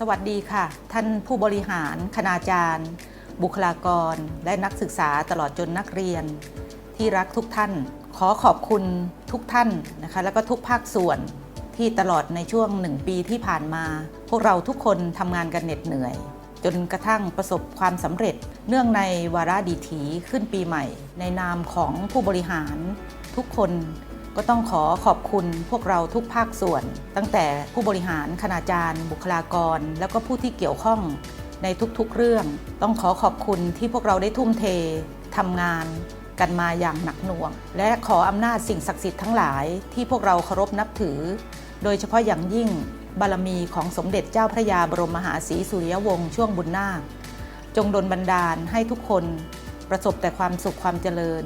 สวัสดีค่ะ ท่านผู้บริหาร คณาจารย์ บุคลากร และนักศึกษาตลอดจนนักเรียน ที่รักทุกท่าน ขอขอบคุณทุกท่านนะคะแล้วก็ทุกภาคส่วนที่ตลอดในช่วงหนึ่งปีที่ผ่านมา พวกเราทุกคนทำงานกันเหน็ดเหนื่อย จนกระทั่งประสบความสำเร็จ เนื่องในวาระดีถีขึ้นปีใหม่ ในนามของผู้บริหารทุกคน ก็ต้องขอขอบคุณพวกเราทุกภาคส่วน ตั้งแต่ผู้บริหารคณาจารย์ บุคลากร แล้วก็ผู้ที่เกี่ยวข้องในทุกๆเรื่อง ต้องขอขอบคุณที่พวกเราได้ทุ่มเททำงานกันมาอย่างหนักหน่วง และขออำนาจสิ่งศักดิ์สิทธิ์ทั้งหลายที่พวกเราเคารพนับถือ โดยเฉพาะอย่างยิ่งบารมีของสมเด็จเจ้าพระยาบรมมหาศรีสุริยวงศ์ช่วงบุญนาค จงดลบันดาลให้ทุกคนประสบแต่ความสุขความเจริญ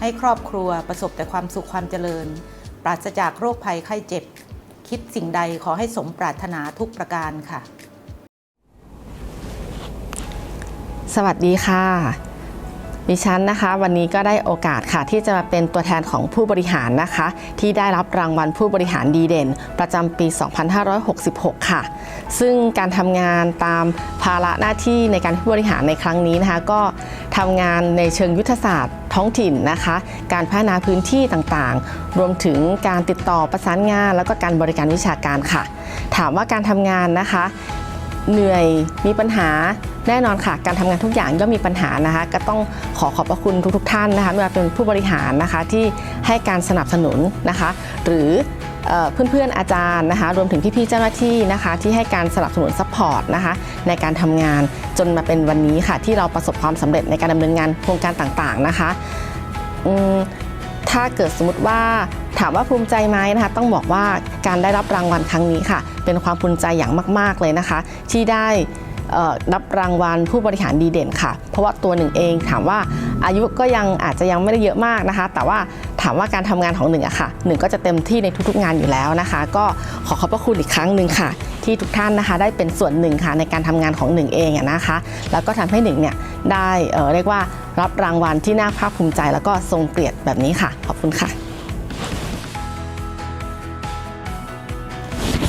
ให้ครอบครัวประสบแต่ความสุขความเจริญ ปราศจากโรคภัยไข้เจ็บ คิดสิ่งใดขอให้สมปรารถนาทุกประการค่ะ สวัสดีค่ะดิฉันนะคะวันนี้ก็ได้โอกาสค่ะ ที่จะมาเป็นตัวแทนของผู้บริหารนะคะ ที่ได้รับรางวัลผู้บริหารดีเด่น ประจำปี 2566 ค่ะ ซึ่งการทำงานตามภาระหน้าที่ในการผู้บริหารในครั้งนี้นะคะ ก็ทำงานในเชิงยุทธศาสตร์ ท้องถิ่นนะคะ การพัฒนาพื้นที่ต่างๆ รวมถึงการติดต่อประสานงาน แล้วก็การบริการวิชาการค่ะ ถามว่าการทำงานนะคะ เหนื่อยมีปัญหาแน่นอนค่ะ การทำงานทุกอย่างย่อมมีปัญหานะคะ ก็ต้องขอขอบพระคุณทุกๆทท่านนะคะไม่ว่าเป็นผู้บริหารนะคะที่ให้การสนับสนุนนะคะ หรือเอ่อเพื่อนๆอาจารย์นะคะรวมถึงพี่ๆเจ้าหน้าที่นะคะ ที่ให้การสนับสนุนซัพพอร์ตนะคะ ในการทำงานจนมาเป็นวันนี้ค่ะ ที่เราประสบความสำเร็จในการดำเนินงานโครงการต่างๆนะคะถ้าเกิดสมมติว่า ถามว่าภูมิใจไหมนะคะ ต้องบอกว่าการได้รับรางวัลครั้งนี้ค่ะ เป็นความภูมิใจอย่างมาก ๆ เลยนะคะ ที่ได้รับรางวัลผู้บริหารดีเด่นค่ะ เพราะว่าตัวหนึ่งเองถามว่าอายุก็ยังอาจจะยังไม่ได้เยอะมากนะคะ แต่ว่าถามว่าการทำงานของหนึ่งอะค่ะหนึ่งก็จะเต็มที่ในทุกๆงานอยู่แล้วนะคะ ก็ขอขอบพระคุณอีกครั้งหนึ่งค่ะ ที่ทุกท่านนะคะ ได้เป็นส่วนหนึ่งค่ะในการทำงานของหนึ่งเองนะคะ แล้วก็ทำให้หนึ่งเนี่ยได้เเรียกว่ารับรางวัลที่น่าภาคภูมิใจ แล้วก็ทรงเกียรติแบบนี้ค่ะ ขอบคุณค่ะ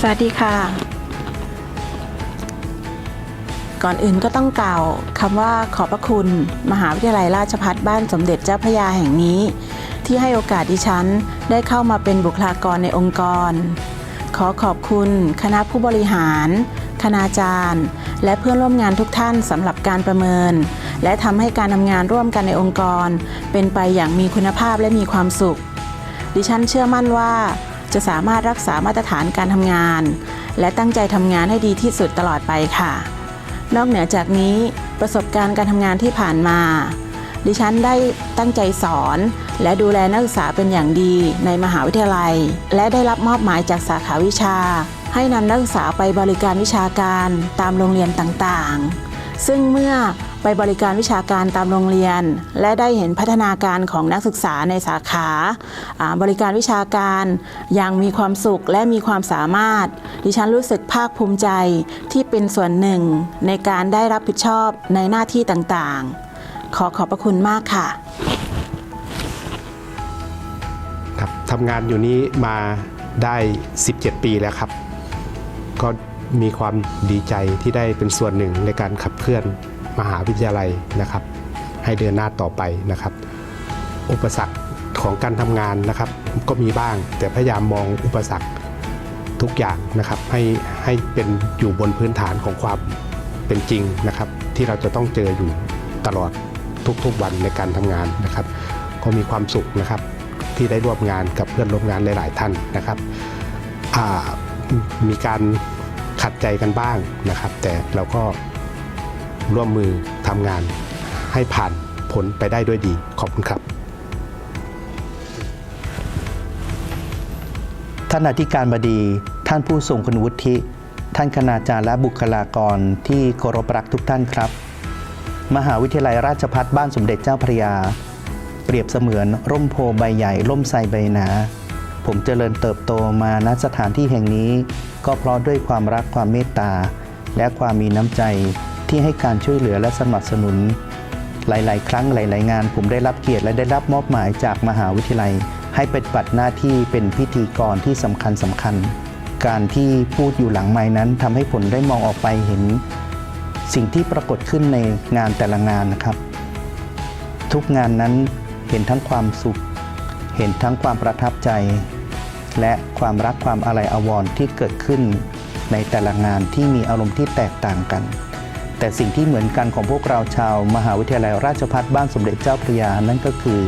วัสดีค่ะ ก่อนอื่นก็ต้องกล่าวคำว่าขอบพระคุณ มหาวิทยาลัยราชภัฏบ้านสมเด็จเจ้าพระยาแห่งนี้ ที่ให้โอกาสดิฉันได้เข้ามาเป็นบุคลากรในองค์กร ขอขอบคุณคณะผู้บริหาร คณาจารย์ และเพื่อนร่วมงานทุกท่านสำหรับการประเมิน และทำให้การทำงานร่วมกันในองค์กร เป็นไปอย่างมีคุณภาพและมีความสุข ดิฉันเชื่อมั่นว่า จะสามารถรักษามาตรฐานการทำงาน และตั้งใจทำงานให้ดีที่สุดตลอดไปค่ะ นอกเหนือจากนี้ประสบการณ์การทำงานที่ผ่านมา ดิฉันได้ตั้งใจสอน และดูแลนักศึกษาเป็นอย่างดีในมหาวิทยาลัย และได้รับมอบหมายจากสาขาวิชา ให้นำนักศึกษาไปบริการวิชาการตามโรงเรียนต่างๆ ซึ่งเมื่อ ไปบริการวิชาการตามโรงเรียน และได้เห็นพัฒนาการของนักศึกษาในสาขาบริการวิชาการอย่างมีความสุขและมีความสามารถ ดิฉันรู้สึกภาคภูมิใจที่เป็นส่วนหนึ่งในการได้รับผิดชอบในหน้าที่ต่างๆ ขอขอบพระคุณมากค่ะครับทำงานอยู่นี้มาได้ 17 ปีแล้วครับ ก็มีความดีใจที่ได้เป็นส่วนหนึ่งในการขับเคลื่อน มหาวิทยาลัยนะครับ ให้เดินหน้าต่อไปนะครับ อุปสรรคของการทำงานนะครับ ก็มีบ้าง แต่พยายามมองอุปสรรคทุกอย่างนะครับ ให้ให้เป็นอยู่บนพื้นฐานของความเป็นจริงนะครับ ที่เราจะต้องเจออยู่ตลอดทุกๆวันในการทำงานนะครับ ก็มีความสุขนะครับที่ได้ร่วมงานกับเพื่อนร่วมงานหลาย ๆ ท่านนะครับมีการขัดใจกันบ้างนะครับ แต่เราก็ ร่วมมือทำงานให้ผ่านผลไปได้ด้วยดี ขอบคุณครับ ท่านอธิการบดี ท่านผู้ทรงคุณวุฒิ ท่านคณาจารย์และบุคลากรที่เคารพรักทุกท่านครับ มหาวิทยาลัยราชภัฏบ้านสมเด็จเจ้าพระยา เปรียบเสมือนร่มโพใบใหญ่ ร่มไทรใบหนา ผมเจริญเติบโตมาณสถานที่แห่งนี้ ก็เพราะด้วยความรักความเมตตาและความมีน้ำใจ ที่ให้การช่วยเหลือและสนับสนุน หลาย ๆ ครั้งหลาย ๆ งาน ผมได้รับเกียรติและได้รับมอบหมายจากมหาวิทยาลัย ให้ปฏิบัติหน้าที่เป็นพิธีกรที่สำคัญสำคัญ การที่พูดอยู่หลังไม้นั้นทำให้ผลได้มองออกไปเห็น สิ่งที่ปรากฏขึ้นในงานแต่ละงานนะครับ ทุกงานนั้นเห็นทั้งความสุข เห็นทั้งความประทับใจ และความรักความอาลัยอาวรที่เกิดขึ้นในแต่ละงานที่มีอารมณ์ที่แตกต่างกัน แต่สิ่งที่เหมือนกันของพวกเราชาว มหาวิทยาลัยราชภัฏบ้านสมเด็จเจ้าพระยานั่นก็คือ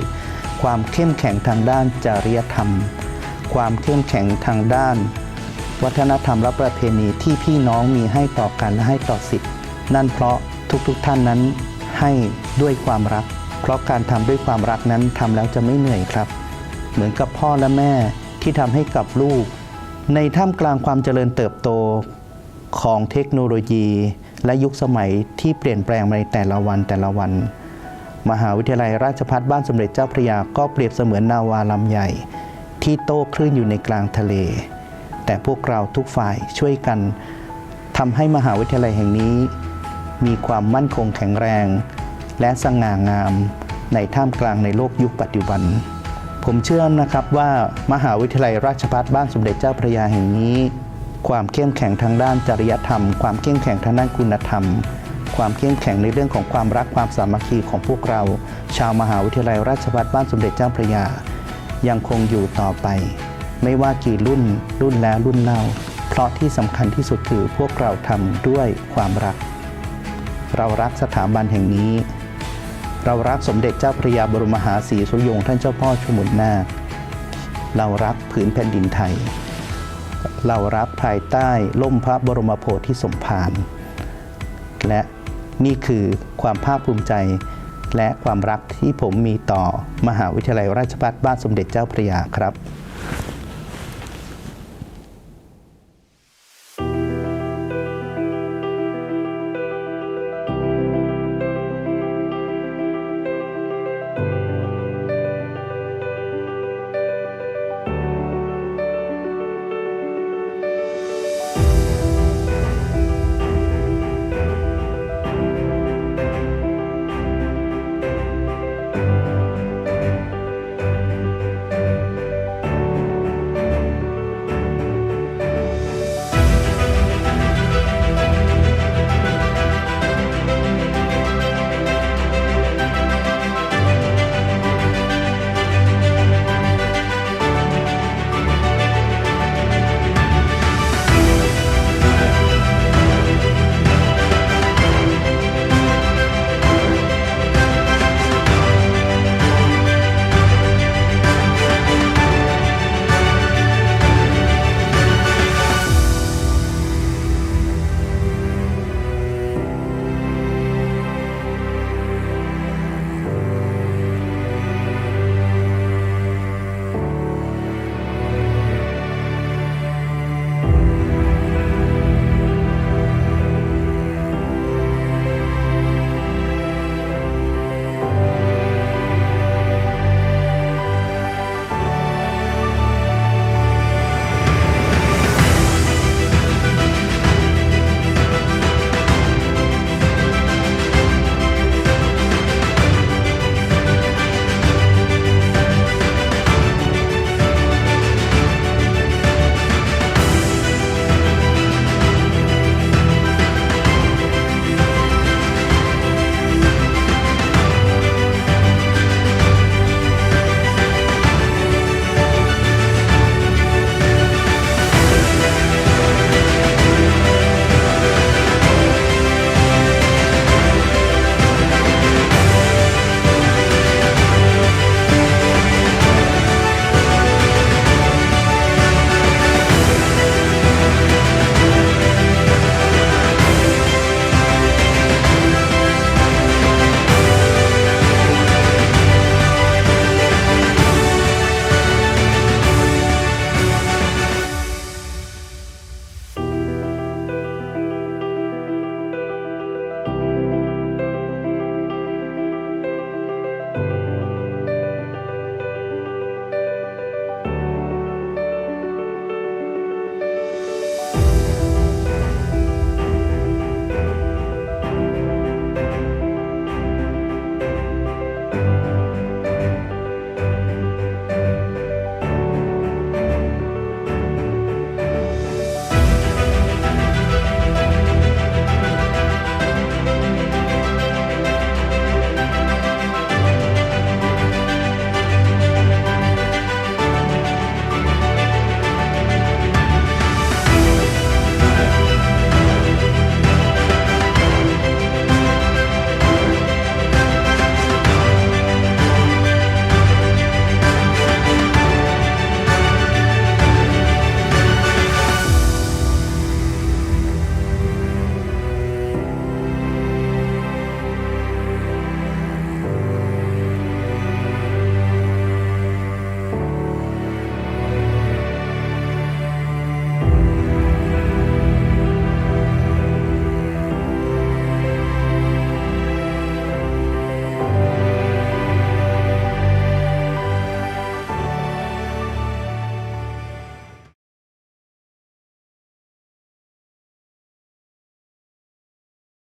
ความเข้มแข็งทางด้านจริยธรรม ความเข้มแข็งทางด้าน วัฒนธรรมและประเพณีที่พี่น้องมีให้ต่อกันและให้ต่อสิทธิ์นั่นเพราะทุกๆทท่านนั้นให้ด้วยความรัก เพราะการทำด้วยความรักนั้นทำแล้วจะไม่เหนื่อยครับ เหมือนกับพ่อและแม่ที่ทำให้กับลูก ในท่ามกลางความเจริญเติบโตของเทคโนโลยี และยุคสมัยที่เปลี่ยนแปลงในแต่ละวันแต่ละวัน มหาวิทยาลัยราชภัฏบ้านสมเด็จเจ้าพระยาก็เปรียบเสมือนนาวาลำใหญ่ ที่โต้คลื่นอยู่ในกลางทะเล แต่พวกเราทุกฝ่ายช่วยกันทำให้มหาวิทยาลัยแห่งนี้ มีความมั่นคงแข็งแรง และสง่างามในท่ามกลางในโลกยุคปัจจุบัน ผมเชื่อนะครับว่ามหาวิทยาลัยราชภัฏบ้านสมเด็จเจ้าพระยาแห่งนี้ ความเข้มแข็งทางด้านจริยธรรม ความเข้มแข็งทางด้านคุณธรรม ความเข้มแข็งในเรื่องของความรักความสามัคคีของพวกเรา ชาวมหาวิทยาลัยราชภัฏบ้านสมเด็จเจ้าพระยา ยังคงอยู่ต่อไป ไม่ว่ากี่รุ่น รุ่นแล้วรุ่นเล่า เพราะที่สำคัญที่สุดคือพวกเราทำด้วยความรัก เรารักสถาบันแห่งนี้ เรารักสมเด็จเจ้าพระยาบรมมหาศรีสุริยงท่านเจ้าพ่อชมุนนาคเรารักผืนแผ่นดินไทย เรารับภายใต้ล่มพระบรมโพธิสมภารและนี่คือความภาคภูมิใจ และความรักที่ผมมีต่อมหาวิทยาลัยราชภัฏบ้านสมเด็จเจ้าพระยาครับ